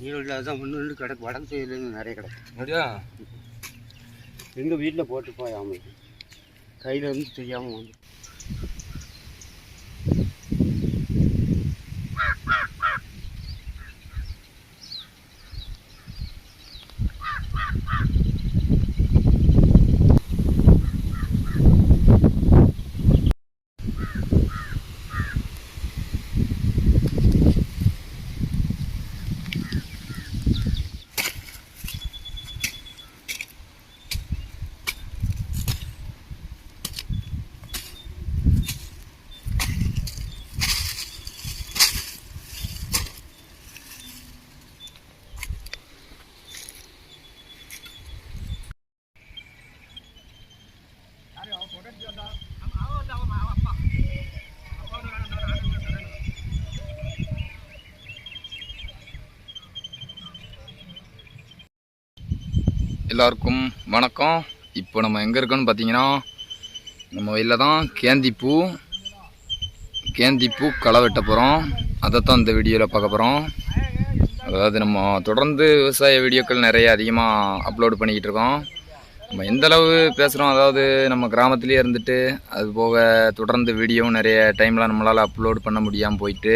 ஈரோட்டில் அதான் ஒன்று ஒன்று கிடக்கு. வடக்கு சைடுலேருந்து நிறைய கிடக்கு. அப்படியா? எங்கள் வீட்டில் போட்டு போய் ஆமாம் கையில் இருந்து தெரியாமல் வந்து எல்லாருக்கும் வணக்கம். இப்போ நம்ம எங்கே இருக்கோன்னு பார்த்தீங்கன்னா நம்ம வயலில் தான் கேந்திப்பூ கேந்திப்பூ களை வெட்ட போகிறோம் அதைத்தான் இந்த வீடியோவில் பார்க்க போகிறோம் அதாவது நம்ம தொடர்ந்து விவசாய வீடியோக்கள் நிறைய அதிகமாக அப்லோடு பண்ணிக்கிட்டு இருக்கோம். நம்ம எந்தளவு பேசுகிறோம் அதாவது நம்ம கிராமத்துலேயே இருந்துட்டு அது போக தொடர்ந்து வீடியோவும் நிறைய டைமில் நம்மளால் அப்லோடு பண்ண முடியாமல் போயிட்டு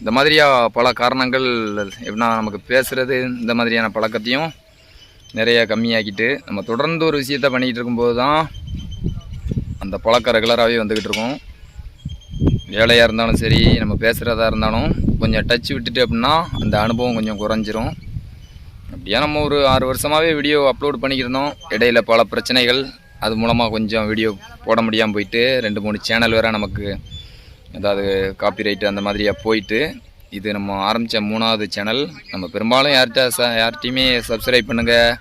இந்த மாதிரியா பல காரணங்கள் எப்படின்னா நமக்கு பேசுகிறது இந்த மாதிரியான பழக்கத்தையும் நிறையா கம்மியாக்கிட்டு நம்ம தொடர்ந்து ஒரு விஷயத்த பண்ணிக்கிட்டு இருக்கும்போது தான் அந்த பழக்கம் ரெகுலராகவே வந்துக்கிட்டு இருக்கும். வேலையாக இருந்தாலும் சரி நம்ம பேசுகிறதா இருந்தாலும் கொஞ்சம் டச் விட்டுட்டு அப்படின்னா அந்த அனுபவம் கொஞ்சம் குறைஞ்சிரும். அப்படியே நம்ம ஒரு ஆறு வருஷமாகவே வீடியோ அப்லோட் பண்ணிக்கிருந்தோம் இடையில பல பிரச்சனைகள் அது மூலமாக கொஞ்சம் வீடியோ போட முடியாமல் போயிட்டு ரெண்டு மூணு சேனல் வேறு நமக்கு ஏதாவது காப்பிரைட்டு அந்த மாதிரியாக போயிட்டு இது நம்ம ஆரம்பித்த மூணாவது சேனல் நம்ம பெரும்பாலும் யார்கிட்ட ச யார்கிட்டையுமே சப்ஸ்கிரைப் பண்ணுங்கள்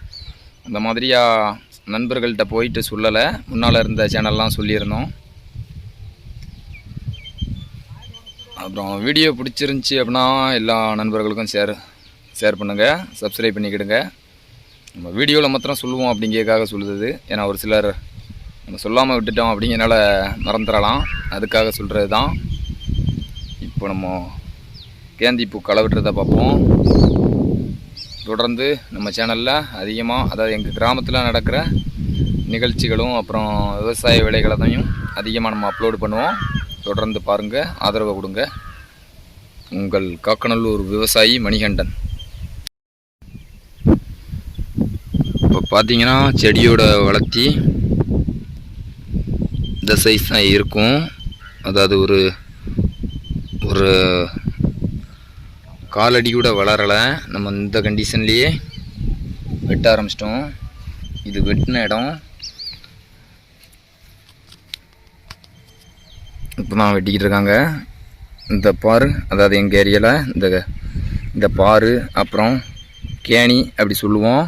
அந்த மாதிரியாக நண்பர்கள்ட்ட போயிட்டு சொல்லலை. முன்னால் இருந்த சேனல்லாம் சொல்லியிருந்தோம். அப்புறம் வீடியோ பிடிச்சிருந்துச்சி அப்படின்னா எல்லா நண்பர்களுக்கும் ஷேர் ஷேர் பண்ணுங்கள் சப்ஸ்கிரைப் பண்ணிக்கிடுங்க. நம்ம வீடியோவில் மாத்திரம் சொல்லுவோம் அப்படிங்கிறதுக்காக சொல்லுது. ஏன்னா ஒரு சிலர் நம்ம சொல்லாமல் விட்டுட்டோம் அப்படிங்கிறனால மறந்துடலாம். அதுக்காக சொல்கிறது தான் இப்போ நம்ம கேந்திப்பூ பூ களை வெட்டுறதை பார்ப்போம். தொடர்ந்து நம்ம சேனலில் அதிகமாக அதாவது எங்கள் கிராமத்தில் நடக்கிற நிகழ்ச்சிகளும் அப்புறம் விவசாய விலைகளையும் அதிகமாக நம்ம அப்லோடு பண்ணுவோம். தொடர்ந்து பாருங்கள் ஆதரவை கொடுங்க. உங்கள் காக்கநல்லூர் விவசாயி மணிகண்டன். இப்போ பார்த்தீங்கன்னா செடியோட வளர்த்தி இந்த சைஸ் தான் இருக்கும். அதாவது ஒரு ஒரு காலடி கூட வளரலை. நம்ம இந்த கண்டிஷன்லேயே வெட்ட ஆரம்பிச்சிட்டோம். இது வெட்டின இடம். இப்போ தான் வெட்டிக்கிட்டு இருக்காங்க. இந்த பாரு அதாவது எங்கள் ஏரியாவில் இந்த இந்த பாரு அப்புறம் கேணி அப்படி சொல்லுவோம்.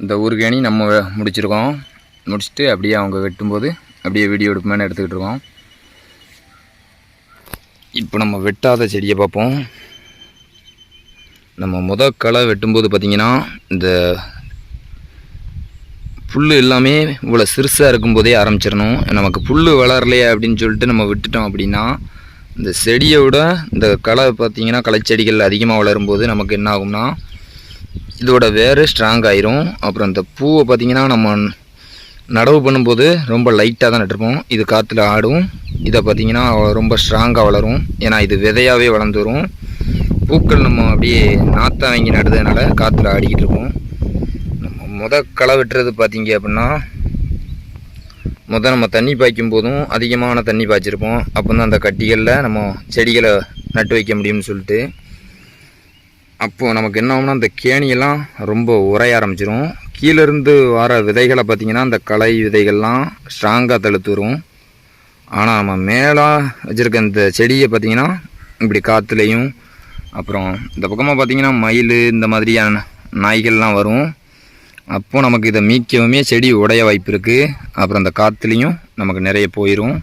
இந்த ஊர் கேணி நம்ம முடிச்சிருக்கோம். முடிச்சுட்டு அப்படியே அவங்க வெட்டும்போது அப்படியே வீடியோ எடுப்போம்னு எடுத்துக்கிட்டு இருக்கோம். இப்போ நம்ம வெட்டாத செடியை பார்ப்போம். நம்ம முத களை வெட்டும்போது பார்த்திங்கன்னா இந்த புல் எல்லாமே இவ்வளோ சிறுசாக இருக்கும்போதே ஆரம்பிச்சிடணும். நமக்கு புல் வளரலையே அப்படின்னு சொல்லிட்டு நம்ம விட்டுட்டோம் அப்படின்னா இந்த செடியை விட இந்த களை பார்த்திங்கன்னா களைச்செடிகள் அதிகமாக வளரும்போது நமக்கு என்ன ஆகும்னா இதோட வேறு ஸ்ட்ராங் ஆயிரும். அப்புறம் இந்த பூவை பார்த்திங்கன்னா நம்ம நடவு பண்ணும்போது ரொம்ப லைட்டாக தான் நட்டிருப்போம். இது காற்றுல ஆடும். இதை பார்த்திங்கன்னா ரொம்ப ஸ்ட்ராங்காக வளரும். ஏன்னா இது விதையாகவே வளர்ந்து வரும். பூக்கள் நம்ம அப்படியே நாற்றம் வாங்கி நடுறதுனால காற்றுல ஆடிக்கிட்டு இருக்கோம். நம்ம முத களை வெட்டுறது பார்த்தீங்க அப்படின்னா முத நம்ம தண்ணி பாய்க்கும் போதும் அதிகமான தண்ணி பாய்ச்சிருப்போம். அப்போ தான் அந்த கட்டிகளில் நம்ம செடிகளை நட்டு வைக்க முடியும்னு சொல்லிட்டு. அப்போது நமக்கு என்ன ஆகும்னா அந்த கேணியெல்லாம் ரொம்ப உரைய ஆரம்பிச்சிரும். கீழேருந்து வர விதைகளை பார்த்திங்கன்னா அந்த களை விதைகள்லாம் ஸ்ட்ராங்காக தழுத்து வரும். ஆனால் நம்ம மேலே வச்சுருக்க இந்த செடியை பார்த்திங்கன்னா இப்படி காற்றுலையும் அப்புறம் இந்த பக்கமாக பார்த்திங்கன்னா மயில் இந்த மாதிரியான நாய்கள்லாம் வரும். அப்போது நமக்கு இதை மீக்கவுமே செடி உடைய வாய்ப்பு இருக்குது அப்புறம் அந்த காற்றுலேயும் நமக்கு நிறைய போயிடும்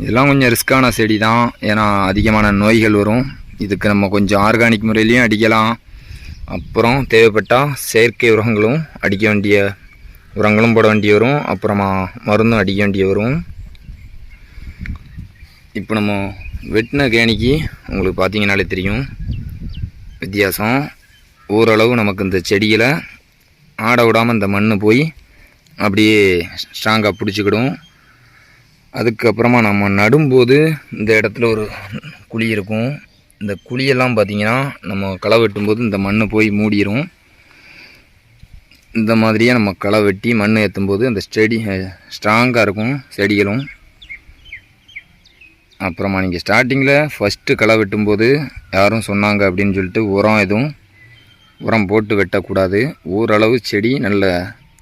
இதெல்லாம் கொஞ்சம் ரிஸ்க்கான செடி தான் ஏன்னா அதிகமான நோய்கள் வரும். இதுக்கு நம்ம கொஞ்சம் ஆர்கானிக் முறையிலையும் அடிக்கலாம். அப்புறம் தேவைப்பட்டால் செயற்கை உரங்களும் அடிக்க வேண்டிய உரங்களும் போட வேண்டிய வரும். அப்புறமா மருந்தும் அடிக்க வேண்டிய வரும். இப்போ நம்ம வெட்டின கேணிக்கு உங்களுக்கு பார்த்தீங்கனாலே தெரியும். வித்தியாசம். ஓரளவு நமக்கு இந்த செடியில் ஆட விடாமல் இந்த மண் போய் அப்படியே ஸ்ட்ராங்காக பிடிச்சிக்கிடும். அதுக்கப்புறமா நம்ம நடும்போது இந்த இடத்துல ஒரு குழி இருக்கும். இந்த குழியெல்லாம் பார்த்திங்கன்னா நம்ம களை வெட்டும்போது இந்த மண் போய் மூடிடும் இந்த மாதிரியே நம்ம களை வெட்டி மண் ஏற்றும்போது அந்த செடி ஸ்ட்ராங்காக இருக்கும் செடிகளும். அப்புறமா நீங்கள் ஸ்டார்டிங்கில் ஃபஸ்ட்டு களை வெட்டும்போது யாரும் சொன்னாங்க அப்படின்னு சொல்லிட்டு உரம் எதுவும் உரம் போட்டு வெட்டக்கூடாது. ஓரளவு செடி நல்ல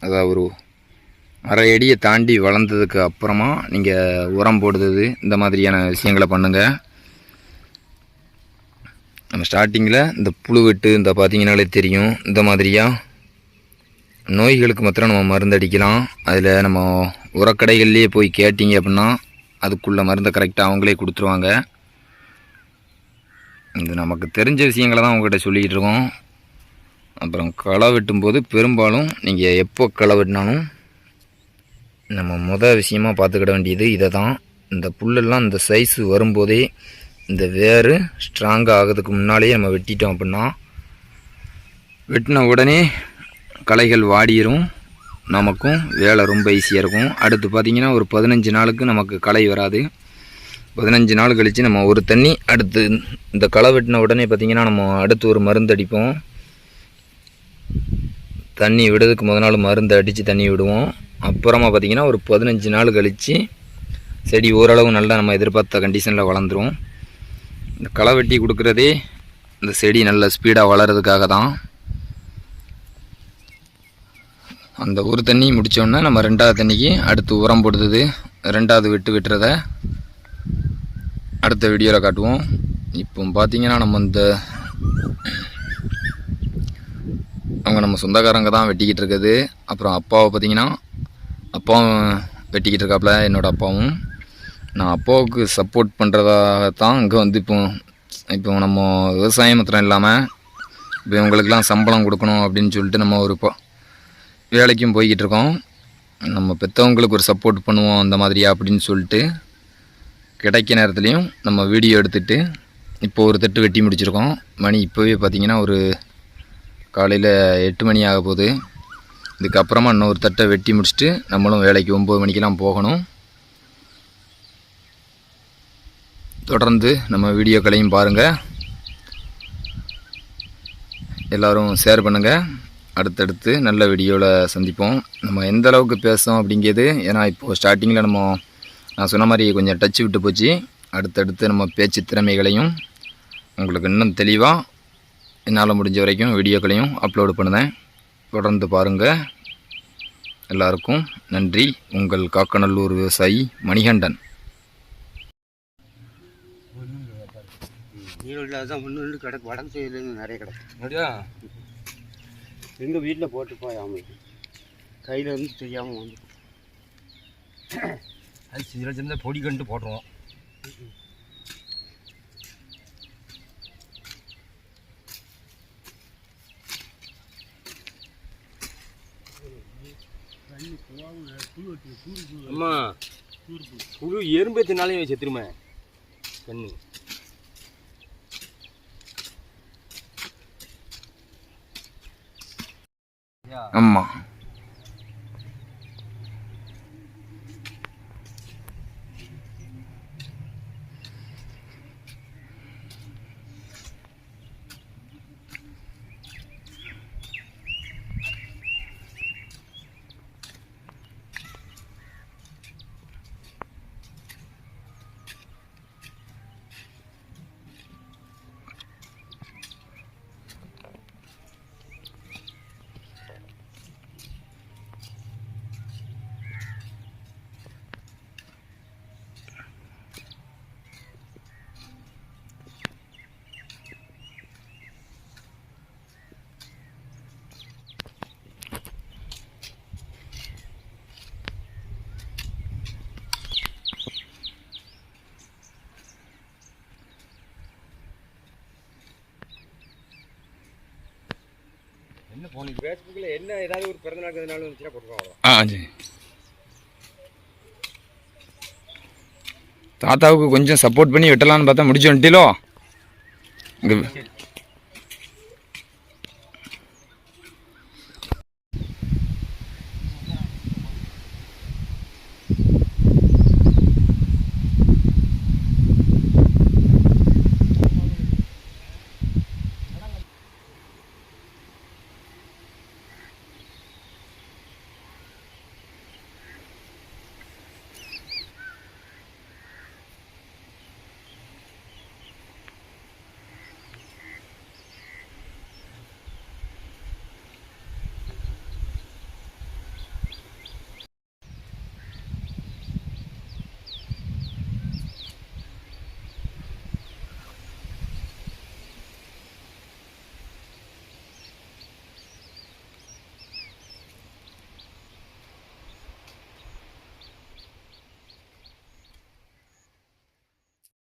அதாவது ஒரு அரை அடியை தாண்டி வளர்ந்ததுக்கு அப்புறமா நீங்கள் உரம் போடுறது இந்த மாதிரியான விஷயங்களை பண்ணுங்கள் நம்ம ஸ்டார்டிங்கில் இந்த புழு வெட்டு இந்த பார்த்தீங்கனாலே தெரியும் இந்த மாதிரியாக நோய்களுக்கு மாத்திரம் நம்ம மருந்து அடிக்கலாம். அதில் நம்ம உரக்கடைகள்லேயே போய் கேட்டிங்க அப்படின்னா அதுக்குள்ள மருந்தை கரெக்டாக அவங்களே கொடுத்துருவாங்க. இது நமக்கு தெரிஞ்ச விஷயங்களை தான் உங்கள்கிட்ட சொல்லிக்கிட்டு இருக்கோம். அப்புறம் களை வெட்டும்போது பெரும்பாலும் நீங்கள் எப்போ களை வெட்டினாலும் நம்ம மொதல் விஷயமாக பார்த்துக்கிட வேண்டியது இதை தான் இந்த புல்லெல்லாம் இந்த சைஸு வரும்போதே இந்த வேர் ஸ்ட்ராங்காக ஆகிறதுக்கு முன்னாலேயே நம்ம வெட்டிட்டோம் அப்படின்னா வெட்டின உடனே களைகள் வாடிரும். நமக்கும் வேலை ரொம்ப ஈஸியாக இருக்கும். அடுத்து பார்த்திங்கன்னா ஒரு பதினஞ்சு நாளுக்கு நமக்கு களை வராது. பதினஞ்சு நாள் கழித்து நம்ம ஒரு தண்ணி அடுத்து இந்த களை வெட்டின உடனே பார்த்திங்கன்னா நம்ம அடுத்து ஒரு மருந்து அடிப்போம். தண்ணி விடுறதுக்கு முத நாள் மருந்து அடித்து தண்ணி விடுவோம். அப்புறமா பார்த்திங்கன்னா ஒரு பதினஞ்சு நாள் கழித்து செடி ஓரளவு நல்லா நம்ம எதிர்பார்த்த கண்டிஷனில் வளர்ந்துரும். இந்த களை வெட்டி கொடுக்குறதே இந்த செடி நல்ல ஸ்பீடாக வளர்கிறதுக்காக தான். அந்த ஒரு தண்ணி முடித்தோடனே நம்ம ரெண்டாவது தண்ணிக்கு அடுத்து உரம் போடுறது ரெண்டாவது வெட்டு வெட்டுறத அடுத்த வீடியோவில் காட்டுவோம். இப்போ பார்த்தீங்கன்னா நம்ம இந்த அவங்க நம்ம சொந்தக்காரங்க தான் வெட்டிக்கிட்டு இருக்குது. அப்புறம் அப்பாவை பார்த்தீங்கன்னா அப்பாவும் வெட்டிக்கிட்டு இருக்காப்புல என்னோடய அப்பாவும். நான் அப்பாவுக்கு சப்போர்ட் பண்ணுறதாக தான் இங்கே வந்து இப்போ இப்போ நம்ம விவசாயம் மாத்திரம் இல்லாமல் இப்போ இவங்களுக்கெல்லாம் சம்பளம் கொடுக்கணும் அப்படின்னு சொல்லிட்டு நம்ம ஒரு இப்போ வேலைக்கும் போய்கிட்டு இருக்கோம் நம்ம பெற்றவங்களுக்கு ஒரு சப்போர்ட் பண்ணுவோம் அந்த மாதிரியா அப்படின்னு சொல்லிட்டு கிடைக்க நேரத்துலையும் நம்ம வீடியோ எடுத்துட்டு இப்போ ஒரு தட்டு வெட்டி முடிச்சிருக்கோம். மணி இப்போவே பார்த்திங்கன்னா ஒரு காலையில் எட்டு மணி ஆக போகுது. இதுக்கப்புறமா இன்னொரு தட்டை வெட்டி முடிச்சுட்டு நம்மளும் வேலைக்கு ஒம்பது மணிக்கெல்லாம் போகணும். தொடர்ந்து நம்ம வீடியோக்களையும் பாருங்கள் எல்லோரும் ஷேர் பண்ணுங்கள் அடுத்தடுத்து நல்ல வீடியோவில் சந்திப்போம். நம்ம எந்த அளவுக்கு பேசுகிறோம் அப்படிங்கிறது ஏன்னா இப்போது ஸ்டார்டிங்கில் நம்ம நான் சொன்ன மாதிரி கொஞ்சம் டச் விட்டு போச்சு. அடுத்தடுத்து நம்ம பேச்சு திறமைகளையும் உங்களுக்கு இன்னும் தெளிவாக என்னால் முடிஞ்ச வரைக்கும் வீடியோக்களையும் அப்லோடு பண்ணுதேன் தொடர்ந்து பாருங்கள் எல்லாருக்கும் நன்றி. உங்கள் காக்கநல்லூர் விவசாயி மணிகண்டன். ஈரோட்டில் அதான் ஒன்று கிடக்கு. வடக்கு சைடுலேருந்து நிறைய கிடக்கு. அப்படியா? எங்கள் வீட்டில் போட்டுப்போம் போயாமல் கையில் வந்து தெரியாமல் வந்து. அது சீரகம் சின்ன பொடி கண்டு போட்டுருவோம். அம்மா புழு எறும்பு தினாலே செத்துருமே? கண்ணு. ஆமாம் என்ன ஃபேஸ்புக்கில் என்ன ஏதாவது ஒரு பிறந்த நாள் எதுனாலும் வந்துச்சுன்னா போட்டுருவோம் ஆ சரி தாத்தாவுக்கு கொஞ்சம் சப்போர்ட் பண்ணி வெட்டலான்னு பார்த்தா முடிச்சு வந்துட்டீங்களோ இங்கே